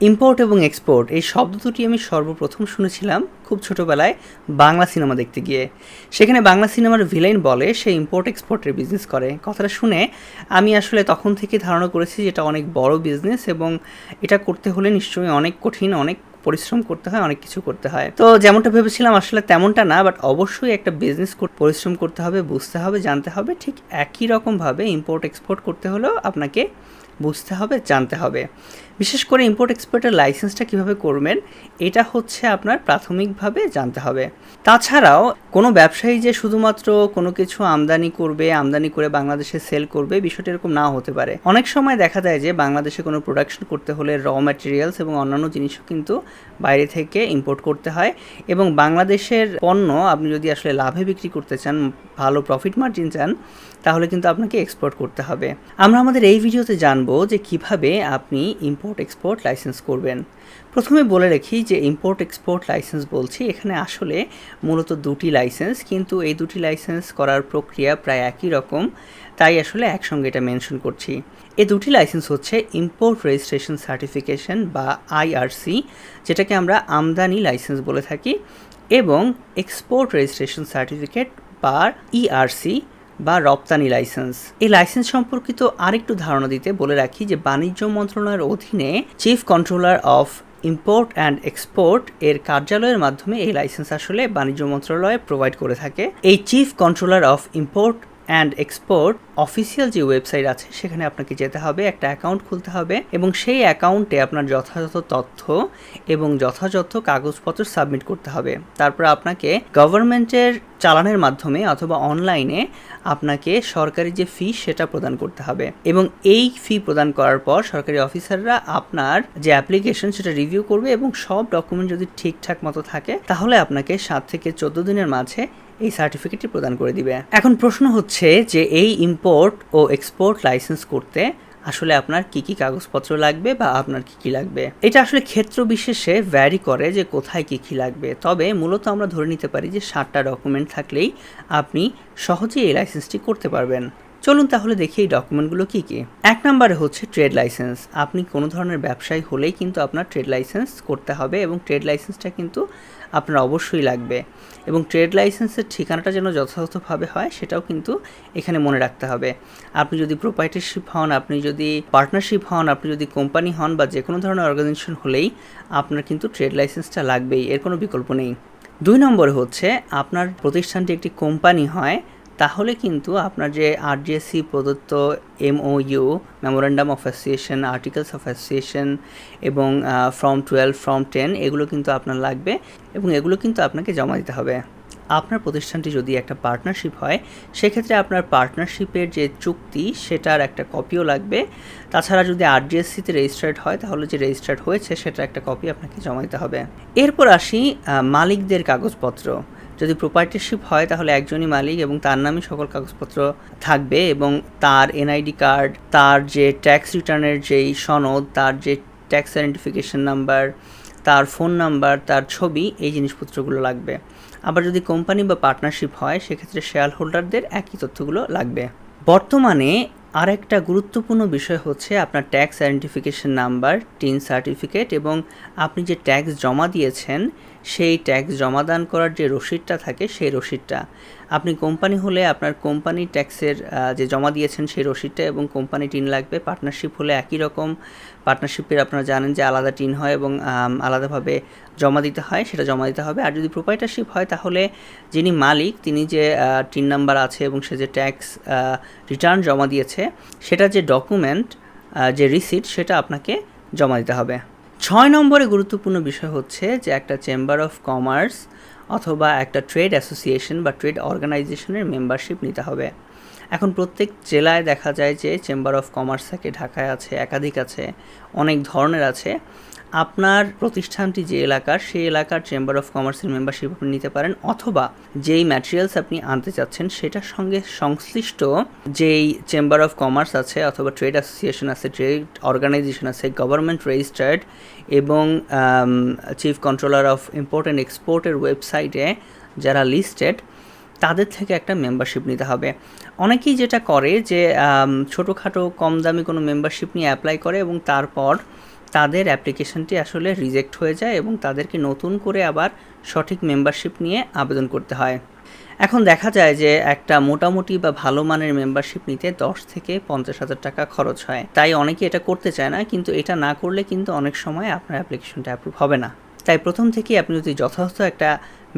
Import এবং export এই শব্দ দুটি আমি সর্বপ্রথম শুনেছিলাম খুব ছোটোবেলায় বাংলা সিনেমা দেখতে গিয়ে। সেখানে বাংলা সিনেমার ভিলেন বলে সে ইম্পোর্ট এক্সপোর্টের বিজনেস করে। কথাটা শুনে আমি আসলে তখন থেকে ধারণা করেছি যে এটা অনেক বড় বিজনেস এবং এটা করতে হলে নিশ্চয়ই অনেক কঠিন, অনেক পরিশ্রম করতে হয়, অনেক কিছু করতে হয়। তো যেমনটা ভেবেছিলাম আসলে তেমনটা না বাট অবশ্যই একটা বিজনেস পরিশ্রম করতে হবে, বুঝতে হবে, জানতে হবে। ঠিক একই রকমভাবে ইম্পোর্ট এক্সপোর্ট করতে হলেও আপনাকে বুঝতে হবে, জানতে হবে। বিশেষ করে ইম্পোর্ট এক্সপোর্টের লাইসেন্সটা কীভাবে করবেন, এটা হচ্ছে আপনার প্রাথমিকভাবে জানতে হবে। তাছাড়াও, কোনো ব্যবসায়ী যে শুধুমাত্র কোনো কিছু আমদানি করবে, আমদানি করে বাংলাদেশে সেল করবে, বিষয়টা এরকম না হতে পারে। অনেক সময় দেখা যায় যে বাংলাদেশে কোনো প্রোডাকশন করতে হলে র ম্যাটেরিয়ালস এবং অন্যান্য জিনিসও কিন্তু বাইরে থেকে ইম্পোর্ট করতে হয় এবং বাংলাদেশের পণ্য আপনি যদি আসলে লাভে বিক্রি করতে চান, ভালো প্রফিট মার্জিন চান, তাহলে কিন্তু আপনাকে এক্সপোর্ট করতে হবে। আমরা আমাদের এই ভিডিওতে জানব যে কীভাবে আপনি ইম্পোর্ট এক্সপোর্ট লাইসেন্স করবেন। প্রথমে বলে রাখি যে ইম্পোর্ট এক্সপোর্ট লাইসেন্স বলছি, এখানে আসলে মূলত দুটি লাইসেন্স কিন্তু এই দুটি লাইসেন্স করার প্রক্রিয়া প্রায় একই রকম, তাই আসলে একসঙ্গে এটা মেনশন করছি। এ দুটি লাইসেন্স হচ্ছে ইম্পোর্ট রেজিস্ট্রেশন সার্টিফিকেশন বা আইআরসি যেটাকে আমরা আমদানি লাইসেন্স বলে থাকি, এবং এক্সপোর্ট রেজিস্ট্রেশন সার্টিফিকেট বা ইআরসি বা রপ্তানি লাইসেন্স। এই লাইসেন্স সম্পর্কিত আরেকটু ধারণা দিতে বলে রাখি যে বাণিজ্য মন্ত্রণালয়ের অধীনে chief controller of import and export এর কার্যালয়ের মাধ্যমে এই লাইসেন্স আসলে বাণিজ্য মন্ত্রণালয় প্রোভাইড করে থাকে। এই chief controller of import and export official যে ওয়েবসাইট আছে, সেখানে আপনাকে যেতে হবে, একটা অ্যাকাউন্ট খুলতে হবে এবং সেই অ্যাকাউন্টে আপনার যথাযথ তথ্য এবং যথাযথ কাগজপত্র সাবমিট করতে হবে। তারপর আপনাকে গভর্নমেন্টের চালানের মাধ্যমে অথবা অনলাইনে আপনাকে সরকারি যে ফি সেটা প্রদান করতে হবে এবং এই ফি প্রদান করার পর সরকারি অফিসাররা আপনার যে অ্যাপ্লিকেশন সেটা রিভিউ করবে এবং সব ডকুমেন্ট যদি ঠিকঠাক মতো থাকে, তাহলে আপনাকে সাত থেকে চোদ্দ দিনের মাঝে এই সার্টিফিকেটটি প্রদান করে দিবে। এখন প্রশ্ন হচ্ছে যে এই ইম্পোর্ট ও এক্সপোর্ট লাইসেন্স করতে আসলে আপনার কি কি কাগজপত্র লাগবে বা আপনার কি কি লাগবে? এটা আসলে ক্ষেত্র বিশেষে ভ্যারি করে যে কোথায় কি কি লাগবে। তবে মূলত আমরা ধরে নিতে পারি যে সাতটা ডকুমেন্ট থাকলেই আপনি সহজেই এই লাইসেন্সটি করতে পারবেন। চলুন তাহলে দেখি এই ডকুমেন্টগুলো কী কী। এক নম্বরে হচ্ছে ট্রেড লাইসেন্স আপনি কোনো ধরনের ব্যবসায়ী হলেই কিন্তু আপনার ট্রেড লাইসেন্স করতে হবে এবং ট্রেড লাইসেন্সটা কিন্তু আপনার অবশ্যই লাগবে। এবং ট্রেড লাইসেন্সের ঠিকানাটা যেন যথাযথভাবে হয়, সেটাও কিন্তু এখানে মনে রাখতে হবে। আপনি যদি প্রোপাইটারশিপ হন, আপনি যদি পার্টনারশিপ হন, আপনি যদি কোম্পানি হন বা যে কোনো ধরনের অর্গানাইজেশন হলেই আপনার কিন্তু ট্রেড লাইসেন্সটা লাগবেই, এর কোনো বিকল্প নেই। দুই নম্বরে হচ্ছে, আপনার প্রতিষ্ঠানটি একটি কোম্পানি হয় তাহলে কিন্তু আপনার যে আরজিএসসি প্রদত্ত MOU memorandum of association articles of association এবং ফর্ম টুয়েলভ ফর্ম টেন এগুলো কিন্তু আপনার লাগবে এবং এগুলো কিন্তু আপনাকে জমা দিতে হবে। আপনার প্রতিষ্ঠানটি যদি একটা পার্টনারশিপ হয়, সেক্ষেত্রে আপনার পার্টনারশিপের যে চুক্তি, সেটার একটা কপিও লাগবে। তাছাড়া যদি আরজিএসসিতে রেজিস্টার্ড হয়, তাহলে যে রেজিস্টার্ড হয়েছে, সেটার একটা কপি আপনাকে জমা দিতে হবে। এরপর আসি মালিকদের কাগজপত্র। যদি প্রপার্টিশিপ হয়, তাহলে একজনই মালিক এবং তার নামে সকল কাগজপত্র থাকবে এবং তার এনআইডি কার্ড তার যে ট্যাক্স রিটার্নের যেই সনদ, তার যে ট্যাক্স আইডেন্টিফিকেশন নাম্বার তার ফোন নাম্বার তার ছবি, এই জিনিসপত্রগুলো লাগবে। আবার যদি কোম্পানি বা পার্টনারশিপ হয়, সেক্ষেত্রে শেয়ার হোল্ডারদের একই তথ্যগুলো লাগবে। বর্তমানে আরেকটা গুরুত্বপূর্ণ বিষয় হচ্ছে আপনার tax identification number TIN certificate এবং আপনি যে ট্যাক্স জমা দিয়েছেন সেই ট্যাক্স জমাদান করার যে রসিদটা থাকে সেই রসিদটা। আপনি কোম্পানি হলে আপনার কোম্পানি ট্যাক্সের যে জমা দিয়েছেন সেই রসিদটা এবং কোম্পানি টিন লাগবে। পার্টনারশিপ হলে একই রকম। পার্টনারশিপের আপনারা জানেন যে আলাদা টিন হয় এবং আলাদাভাবে জমা দিতে হয়, সেটা জমা দিতে হবে। আর যদি প্রোপাইটারশিপ হয় তাহলে যিনি মালিক, তিনি যে টিন নাম্বার আছে এবং সে যে ট্যাক্স রিটার্ন জমা দিয়েছে, সেটা যে ডকুমেন্ট যে রিসিট, সেটা আপনাকে জমা দিতে হবে। ছয় নম্বরে গুরুত্বপূর্ণ বিষয় হচ্ছে যে একটা চেম্বার অফ কমার্স অথবা একটা ট্রেড অ্যাসোসিয়েশন বা ট্রেড অর্গানাইজেশনের মেম্বারশিপ নিতে হবে। এখন প্রত্যেক জেলায় দেখা যায় যে চেম্বার অফ কমার্স থাকে, ঢাকায় আছে, একাধিক আছে, অনেক ধরনের আছে। আপনার প্রতিষ্ঠানটি যে এলাকার, সেই এলাকার চেম্বার অফ কমার্সের মেম্বারশিপ আপনি নিতে পারেন অথবা যেই ম্যাটেরিয়ালস আপনি আনতে চাচ্ছেন সেটার সঙ্গে সংশ্লিষ্ট যেই চেম্বার অফ কমার্স আছে অথবা ট্রেড অ্যাসোসিয়েশন আছে ট্রেড অর্গানাইজেশন আছে গভর্নমেন্ট রেজিস্টার্ড এবং chief controller of import and এক্সপোর্টের ওয়েবসাইটে যারা লিস্টেড তাদের থেকে একটা মেম্বারশিপ নিতে হবে। অনেকেই যেটা করে যে ছোটোখাটো কম দামি কোনো মেম্বারশিপ নিয়ে অ্যাপ্লাই করে এবং তারপর তাদের অ্যাপ্লিকেশনটি আসলে রিজেক্ট হয়ে যায় এবং তাদেরকে নতুন করে আবার সঠিক মেম্বারশিপ নিয়ে আবেদন করতে হয়। এখন দেখা যায় যে একটা মোটামুটি বা ভালো মানের মেম্বারশিপ নিতে দশ থেকে পঞ্চাশ হাজার টাকা খরচ হয়। তাই অনেকে এটা করতে চায় না, কিন্তু এটা না করলে কিন্তু অনেক সময় আপনার অ্যাপ্লিকেশনটা অ্যাপ্রুভ হবে না। তাই প্রথম থেকেই আপনি যদি যথাযথ একটা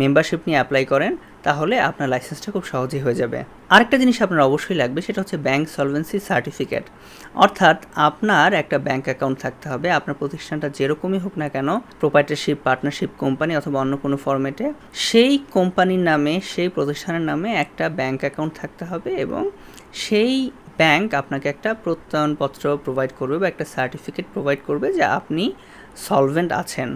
মেম্বারশিপ নিয়ে অ্যাপ্লাই করেন তাহলে আপনার লাইসেন্সটা খুব সহজেই হয়ে যাবে। আরেকটা জিনিস আপনার অবশ্যই লাগবে, সেটা হচ্ছে ব্যাংক সলভেন্সি সার্টিফিকেট অর্থাৎ আপনার একটা ব্যাংক অ্যাকাউন্ট থাকতে হবে, আপনার প্রতিষ্ঠানটা যেরকমই হোক না কেন প্রোপাইটারশিপ পার্টনারশিপ কোম্পানি অথবা অন্য কোনো ফর্মেটে সেই কোম্পানির নামে, সেই প্রতিষ্ঠানের নামে একটা ব্যাংক অ্যাকাউন্ট থাকতে হবে এবং সেই ব্যাংক আপনাকে একটা প্রত্যয়নপত্র প্রোভাইড করবে বা একটা সার্টিফিকেট প্রোভাইড করবে যে আপনি সলভেন্ট আছেন।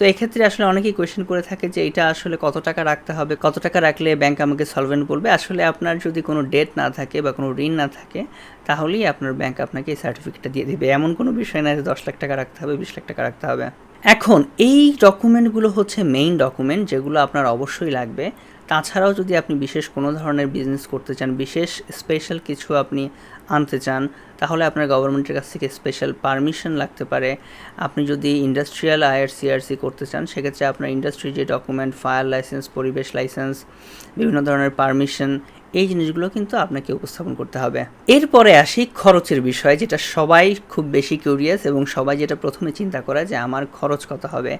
তো এক্ষেত্রে আসলে অনেকেই কোয়েশ্চেন করে থাকে যে এটা আসলে কত টাকা রাখতে হবে, কত টাকা রাখলে ব্যাংক আমাকে সলভেন্ট বলবে? আসলে আপনার যদি কোনো ডেট না থাকে বা কোনো ঋণ না থাকে, তাহলেই আপনার ব্যাংক আপনাকে এই সার্টিফিকেটটা দিয়ে দেবে। এমন কোনো বিষয় না যে দশ লাখ টাকা রাখতে হবে, বিশ লাখ টাকা রাখতে হবে। এখন এই ডকুমেন্টগুলো হচ্ছে মেইন ডকুমেন্ট যেগুলো আপনার অবশ্যই লাগবে। তাছাড়াও যদি আপনি বিশেষ কোনো ধরনের বিজনেস করতে চান, বিশেষ স্পেশাল কিছু আপনি আনতে চান, তাহলে আপনার গভর্নমেন্টের কাছ থেকে স্পেশাল পারমিশন লাগতে পারে। আপনি যদি ইন্ডাস্ট্রিয়াল আইআর সিআরসি করতে চান, সেক্ষেত্রে আপনার ইন্ডাস্ট্রি যে ডকুমেন্ট ফায়ার লাইসেন্স পরিবেশ লাইসেন্স বিভিন্ন ধরনের পারমিশন এই জিনিসগুলো কিন্তু আপনাকে উপস্থাপন করতে হবে। এরপরে আসি খরচের বিষয়, যেটা সবাই খুব বেশি কিউরিয়াস এবং সবাই যেটা প্রথমে চিন্তা করে যে আমার খরচ কত হবে।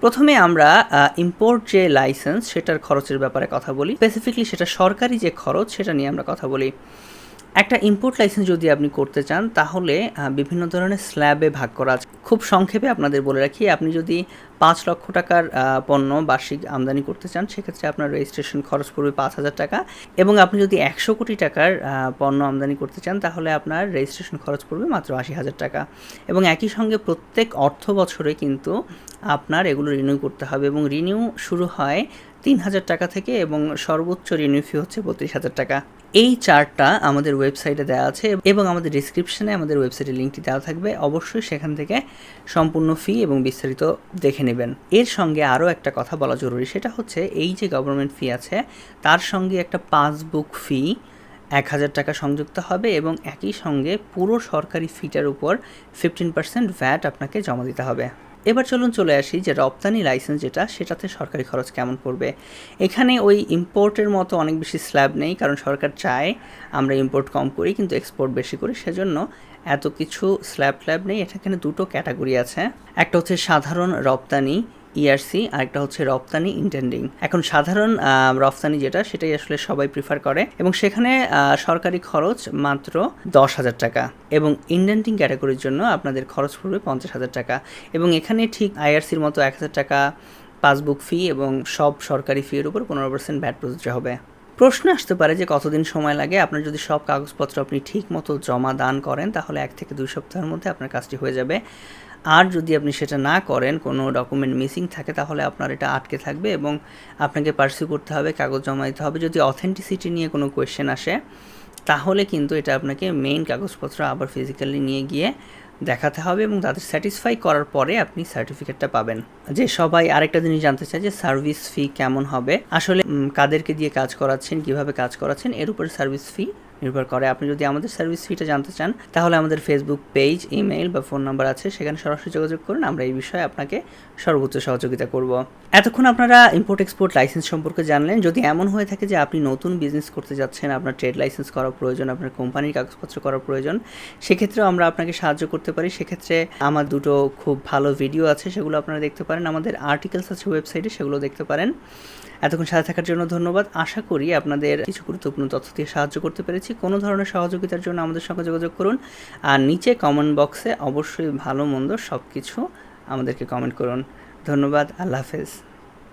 প্রথমে আমরা ইম্পোর্ট যে লাইসেন্স সেটার খরচের ব্যাপারে কথা বলি। স্পেসিফিকলি সেটা সরকারি যে খরচ, সেটা নিয়ে আমরা কথা বলি। একটা ইম্পোর্ট লাইসেন্স যদি আপনি করতে চান, তাহলে বিভিন্ন ধরনের স্ল্যাবে ভাগ করা আছে। খুব সংক্ষেপে আপনাদের বলে রাখি, আপনি যদি পাঁচ লক্ষ টাকার পণ্য বার্ষিক আমদানি করতে চান, সেক্ষেত্রে আপনার রেজিস্ট্রেশন খরচ পড়বে পাঁচ হাজার টাকা এবং আপনি যদি একশো কোটি টাকার পণ্য আমদানি করতে চান, তাহলে আপনার রেজিস্ট্রেশন খরচ পড়বে মাত্র আশি হাজার টাকা এবং একই সঙ্গে প্রত্যেক অর্থ বছরে কিন্তু আপনার এগুলো রিনিউ করতে হবে এবং রিনিউ শুরু হয় তিন হাজার টাকা থেকে এবং সর্বোচ্চ রিনিউ ফি হচ্ছে বত্রিশ হাজার টাকা। এই চার্টটা আমাদের ওয়েবসাইটে দেওয়া আছে এবং আমাদের ডিসক্রিপশনে আমাদের ওয়েবসাইটের লিঙ্কটি দেওয়া থাকবে। অবশ্যই সেখান থেকে সম্পূর্ণ ফি এবং বিস্তারিত দেখে নেবেন। এর সঙ্গে আরও একটা কথা বলা জরুরি, সেটা হচ্ছে এই যে গভর্নমেন্ট ফি আছে, তার সঙ্গে একটা পাসবুক ফি এক হাজার টাকা সংযুক্ত হবে এবং একই সঙ্গে পুরো সরকারি ফিটার উপর ফিফটিন পার্সেন্ট ভ্যাট আপনাকে জমা দিতে হবে। এবার চলুন চলে আসি যে রপ্তানি লাইসেন্স যেটা, সেটাতে সরকারি খরচ কেমন পড়বে। এখানে ওই ইম্পোর্টের মতো অনেক বেশি স্ল্যাব নেই, কারণ সরকার চায় আমরা ইম্পোর্ট কম করি, কিন্তু এক্সপোর্ট বেশি করি, সেজন্য এত কিছু স্ল্যাব ফ্ল্যাব নেই। এটা এখানে দুটো ক্যাটাগরি আছে। একটা হচ্ছে সাধারণ রপ্তানি ইআরসি e আরেকটা হচ্ছে রপ্তানি ইন্টেন্ডিং এখন সাধারণ রপ্তানি যেটা, সেটাই আসলে সবাই প্রিফার করে। এবং সেখানে সরকারি খরচ মাত্র দশ হাজার টাকা। এবং ইন্ডেন্টিং ক্যাটাগরির জন্য আপনাদের খরচ পড়বে পঞ্চাশ হাজার টাকা। এবং এখানে ঠিক আইআরসির মতো এক হাজার টাকা পাসবুক ফি এবং সব সরকারি ফির উপর পনেরো পার্সেন্ট ব্যাট প্রযোজ্য হবে। প্রশ্ন আসতে পারে যে কতদিন সময় লাগে। আপনার যদি সব কাগজপত্র আপনি ঠিক মতো জমা দান করেন, তাহলে এক থেকে দুই সপ্তাহের মধ্যে আপনার কাজটি হয়ে যাবে। আর যদি আপনি সেটা না করেন, কোনো ডকুমেন্ট মিসিং থাকে, তাহলে আপনার এটা আটকে থাকবে এবং আপনাকে পার্সিউ করতে হবে, কাগজ জমা দিতে হবে। যদি অথেন্টিসিটি নিয়ে কোনো কোয়েশ্চেন আসে, তাহলে কিন্তু এটা আপনাকে মেইন কাগজপত্র আবার ফিজিক্যালি নিয়ে গিয়ে দেখাতে হবে এবং তাদের স্যাটিসফাই করার পরে আপনি সার্টিফিকেটটা পাবেন। যে সবাই আরেকটা জিনিস জানতে চায় যে সার্ভিস ফি কেমন হবে? আসলে কাদেরকে দিয়ে কাজ করাচ্ছেন, কীভাবে কাজ করাচ্ছেন, এর উপরে সার্ভিস ফি নির্ভর করে। আপনি যদি আমাদের সার্ভিস ফিটা জানতে চান, তাহলে আমাদের ফেসবুক পেজ ইমেইল বা ফোন নাম্বার আছে। সেখানে সরাসরি যোগাযোগ করুন, আমরা এই বিষয়ে আপনাকে সর্বোচ্চ সহযোগিতা করব। এতক্ষণ আপনারা ইম্পোর্ট এক্সপোর্ট লাইসেন্স সম্পর্কে জানলেন। যদি এমন হয়ে থাকে যে আপনি নতুন বিজনেস করতে যাচ্ছেন, আপনার ট্রেড লাইসেন্স করা প্রয়োজন, আপনার কোম্পানির কাগজপত্র করা প্রয়োজন, সেক্ষেত্রেও আমরা আপনাকে সাহায্য করতে পারি। সেক্ষেত্রে আমার দুটো খুব ভালো ভিডিও আছে, সেগুলো আপনারা দেখতে পারেন। আমাদের আর্টিকেলস আছে ওয়েবসাইটে সেগুলো দেখতে পারেন। এতক্ষণ সাথে থাকার জন্য ধন্যবাদ। আশা করি আপনাদের কিছু গুরুত্বপূর্ণ তথ্য দিয়ে সাহায্য করতে পেরেছি। কোনো ধরনের সহযোগিতার জন্য আমাদের সঙ্গে যোগাযোগ করুন। আর নিচে কমেন্ট বক্সে অবশ্যই ভালো মন্দ সব কিছু আমাদেরকে কমেন্ট করুন। ধন্যবাদ, আল্লাহ হাফেজ।